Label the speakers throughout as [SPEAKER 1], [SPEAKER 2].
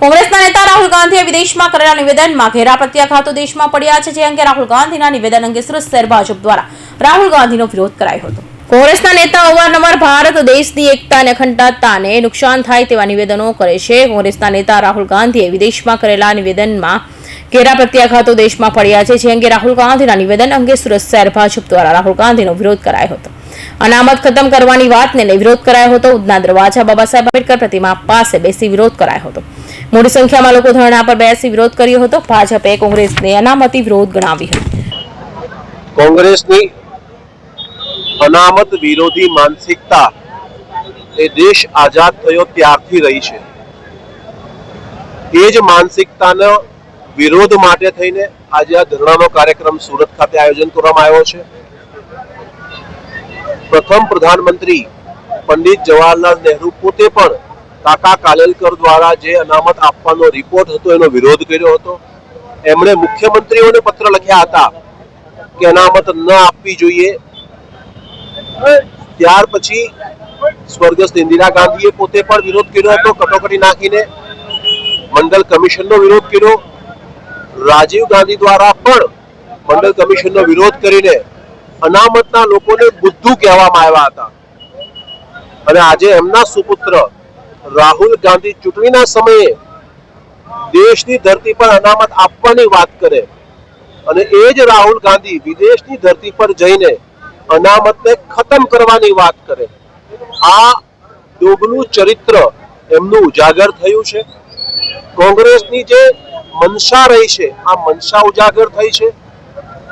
[SPEAKER 1] કોંગ્રેસના નેતા રાહુલ ગાંધીએ વિદેશમાં કરેલા નિવેદનમાં ઘેરા પ્રત્યાઘાતો દેશમાં પડ્યા છે જે અંગે રાહુલ ગાંધીના નિવેદન અંગે સુરત શહેર ભાજપ દ્વારા રાહુલ ગાંધીનો વિરોધ કરાયો હતો. કોંગ્રેસના નેતા અવારનવાર ભારત દેશની એકતા અને અખંડતાને નુકસાન થાય તેવા નિવેદનો કરે છે. કોંગ્રેસના નેતા રાહુલ ગાંધીએ વિદેશમાં કરેલા નિવેદનમાં ઘેરા પ્રત્યાઘાતો દેશમાં પડ્યા છે, જે અંગે રાહુલ ગાંધીના નિવેદન અંગે સુરત શહેર ભાજપ દ્વારા રાહુલ ગાંધીનો વિરોધ કરાયો હતો. અનામત ખતમ કરવાની વાતને વિરોધ કરાયો હતો. ઉધના દરવાજા બાબા સાહેબ આંબેડકર પ્રતિમા પાસે બેસી વિરોધ કરાયો હતો. મોટી સંખ્યામાં લોકો ધરણા પર બેસી વિરોધ કર્યો હતો. ભાજપે કોંગ્રેસને અનામતી વિરોધ ગણાવી હતી.
[SPEAKER 2] કોંગ્રેસની અનામત વિરોધી માનસિકતા એ દેશ આઝાદ થયો ત્યારથી રહી છે. એ જ માનસિકતાનો વિરોધ માટે થઈને આજે આ ધરણાનો કાર્યક્રમ સુરત ખાતે આયોજન કરવામાં આવ્યો છે. પ્રથમ પ્રધાનમંત્રી પંડિત જવાહરલાલ નહેરુ પોતે પણ કાકા કાલેલકર દ્વારા જે અનામત આપવાનો રિપોર્ટ હતો, એનો વિરોધ કર્યો હતો. એમણે મુખ્યમંત્રીઓને પત્ર લખ્યા હતા કે અનામત ન આપવી જોઈએ. ત્યાર પછી સ્વર્ગસ્થ ઇન્દિરા ગાંધીએ પોતે પણ વિરોધ કર્યો હતો કટોકટી નાખીને મંડળ કમિશનનો વિરોધ કર્યો. રાજીવ ગાંધી દ્વારા પણ મંડળ કમિશનનો વિરોધ કરીને અનામતના લોકોને બુદ્ધુ કહેવામાં આવ્યા હતા. અને આજે એમના સુપુત્ર રાહુલ ગાંધી ચૂંટણીના સમયે દેશની ધરતી પર અનામત આપવાની વાત કરે અને એ જ રાહુલ ગાંધી વિદેશની ધરતી પર જઈને અનામતને ખતમ કરવાની વાત કરે. આ દોગલું ચરિત્ર એમનું ઉજાગર થયું છે. કોંગ્રેસની જે મનસા રહી છે, આ મનસા ઉજાગર થઈ છે.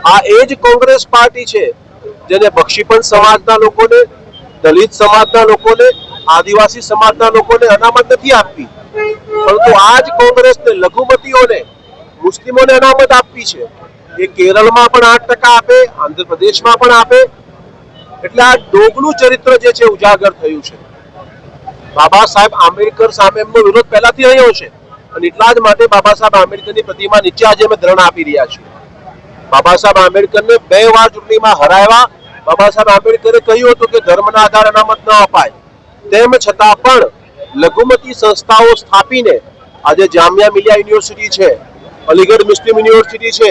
[SPEAKER 2] આ એ જ કોંગ્રેસ પાર્ટી છે જેને બક્ષીપણ સમાજના લોકોને, દલિત સમાજના લોકોને આદિવાસી સમાજના લોકોને અનામત નથી આપવી. પરંતુ આ જ કોંગ્રેસને લઘુમતીઓને, મુસ્લિમોને અનામત આપવી છે. એ કેરળમાં પણ આઠ ટકા આપે, આંધ્રપ્રદેશમાં પણ આપે. એટલે આ ડોગલું ચરિત્ર જે છે, ઉજાગર થયું છે. બાબા સાહેબ આંબેડકર સામે એમનો વિરોધ પહેલાથી રહ્યો છે. અને એટલા જ માટે બાબા સાહેબ આંબેડકરની પ્રતિમા નીચે આજે અમે ધરણ આપી રહ્યા છીએ. બાબા સાહેબ આંબેડકરને બે વાર ચૂંટણીમાં હરાવ્યા. બાબા સાહેબ આંબેડકરે કહ્યું હતું કે ધર્મના આધારે અનામત ન અપાય. તેમ છતાં પણ લઘુમતી સંસ્થાઓ સ્થાપીને આજે જામિયા મિલિયા યુનિવર્સિટી છે, અલીગઢ મુસ્લિમ યુનિવર્સિટી છે.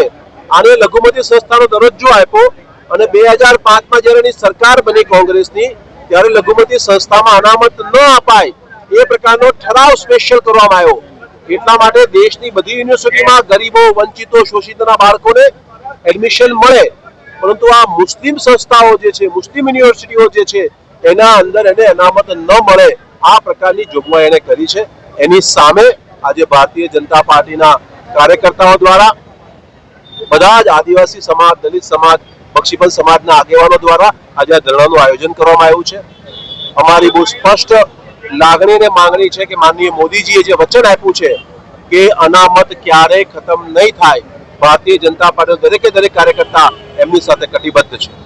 [SPEAKER 2] આને લઘુમતી સંસ્થાનો દરજ્જો આપ્યો અને બે હજાર પાંચમાં જ્યારે એની સરકાર બની કોંગ્રેસની, ત્યારે લઘુમતી સંસ્થામાં અનામત ન અપાય એ પ્રકારનો ઠરાવ સ્પેશિયલ કરવામાં આવ્યો. એટલા માટે દેશની બધી યુનિવર્સિટીમાં ગરીબો, વંચિતો, શોષિતના બાળકોને એડમિશન મળે. પરંતુ આ મુસ્લિમ સંસ્થાઓ જે છે, મુસ્લિમ યુનિવર્સિટીઓ જે છે એના અંદર એને અનામત ન મળે, આ પ્રકારની જોગવાઈ એને કરી છે. એની સામે આજે ભારતીય જનતા પાર્ટીના કાર્યકર્તાઓ દ્વારા બધા જ આદિવાસી સમાજ, દલિત સમાજ બક્ષીપંચ સમાજના આગેવાનો દ્વારા આજે આ ધરણાનું આયોજન કરવામાં આવ્યું છે. અમારી બહુ સ્પષ્ટ લાગણી અને માંગણી છે કે માનનીય મોદીજીએ જે વચન આપ્યું છે કે અનામત ક્યારેય ખતમ નહીં થાય, ભારતીય જનતા પાર્ટી દરેકે દરેક કાર્યકર્તા એમની સાથે કટિબદ્ધ છે.